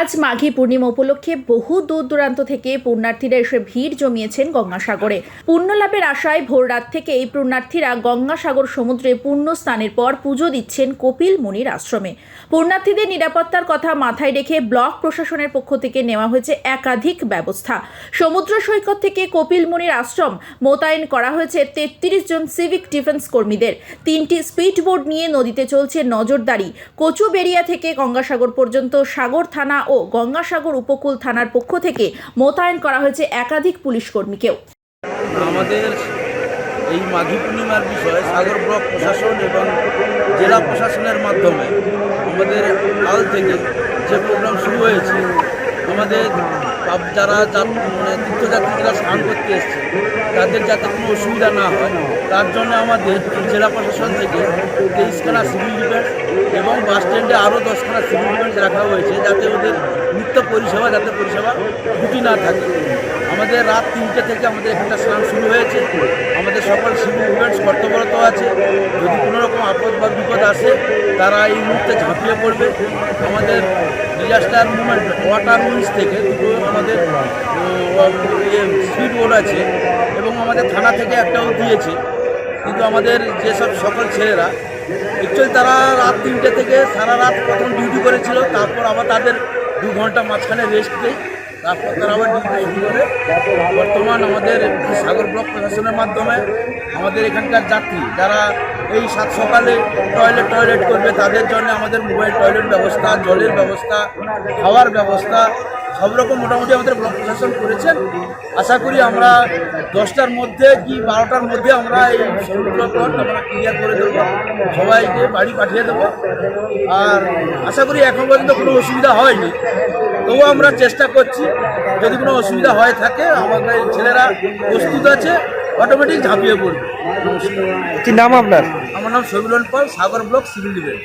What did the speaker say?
আজ মাঘী পূর্ণিমা উপলক্ষে বহু দূর দূরান্ত থেকে পুণ্যার্থীরা এসে ভিড় জমিয়েছেন গঙ্গাসাগরে। পুণ্যলাভের আশায় ভোর রাত থেকে এই পুণ্যার্থীরা গঙ্গাসাগর সমুদ্রে পুণ্য স্নানের পর পুজো দিচ্ছেন কপিল মুনির আশ্রমে। পুণ্যার্থীদের নিরাপত্তার কথা মাথায় রেখে ব্লক প্রশাসনের পক্ষ থেকে নেওয়া হয়েছে একাধিক ব্যবস্থা। সমুদ্র সৈকত থেকে কপিল মুনির আশ্রম মোতায়েন করা হয়েছে তেত্রিশ জন সিভিক ডিফেন্স কর্মীদের। তিনটি স্পিড বোট নিয়ে নদীতে চলছে নজরদারি। কচুবেড়িয়া থেকে গঙ্গাসাগর পর্যন্ত সাগর থানা ও গঙ্গাসাগর উপকূল থানার পক্ষ থেকে মোতায়েন করা হয়েছে একাধিক পুলিশ কর্মীকেও। আমাদের এই মাঘী পূর্ণিমার বিষয়ে সাগর ব্লক প্রশাসন এবং জেলা প্রশাসনের মাধ্যমে আমাদের কাল থেকে যে প্রোগ্রাম শুরু হয়েছে, আমাদের যারা মানে তীর্থযাত্রীরা স্নান করতে এসছে, তাদের যাতে কোনো অসুবিধা না হয়, তার জন্য আমাদের জেলা প্রশাসন থেকে তেইশখানা সিভিল ডিফেন্স এবং বাস স্ট্যান্ডে আরও দশখানা সিভিল ডিফেন্স রাখা হয়েছে, যাতে ওদের নিত্য পরিষেবা, যাতে পরিষেবা ত্রুটি না থাকে। আমাদের রাত তিনটে থেকে আমাদের এখানটা স্নান শুরু হয়েছে। আমাদের সকল সিভিল ডিফেন্স কর্তব্যরত আছে। যদি কোনো রকম আপদ বা বিপদ আসে, তারা এই মুহূর্তে ঝাঁপিয়ে পড়বে। আমাদের ডিজাস্টার মুভমেন্ট ওয়াটার উইংস থেকে দুটো আমাদের স্পিড বোর্ড আছে এবং আমাদের থানা থেকে একটাও দিয়েছে। কিন্তু আমাদের যেসব সকল ছেলেরা অ্যাকচুয়ালি তারা রাত তিনটে থেকে সারা রাত প্রথম ডিউটি করেছিল, তারপর আবার তাদের দু ঘণ্টা মাঝখানে রেস্ট দেয়। তারপর তারা আবার বর্তমান আমাদের সাগর ব্লক প্রশাসনের মাধ্যমে আমাদের এখানকার যাত্রী যারা এই সাত সকালে টয়লেট টয়লেট করবে, তাদের জন্য আমাদের মোবাইল টয়লেট ব্যবস্থা, জলের ব্যবস্থা, খাওয়ার ব্যবস্থা, সব রকম মোটামুটি আমাদের ব্লক প্রশাসন করেছেন। আশা করি আমরা দশটার মধ্যে কি বারোটার মধ্যে আমরা এই আমরা ক্লিয়ার করে দেবো, সবাইকে বাড়ি পাঠিয়ে দেবো। আর আশা করি এখন পর্যন্ত কোনো অসুবিধা হয়নি। তবুও আমরা চেষ্টা করছি যদি কোনো অসুবিধা হয়ে থাকে আমাদের ছেলেরা প্রস্তুত আছে অটোমেটিক ঝাঁপিয়ে পড়বে। কি নাম আপনার? আমার নাম Sabilan Pal Sagar block civil defence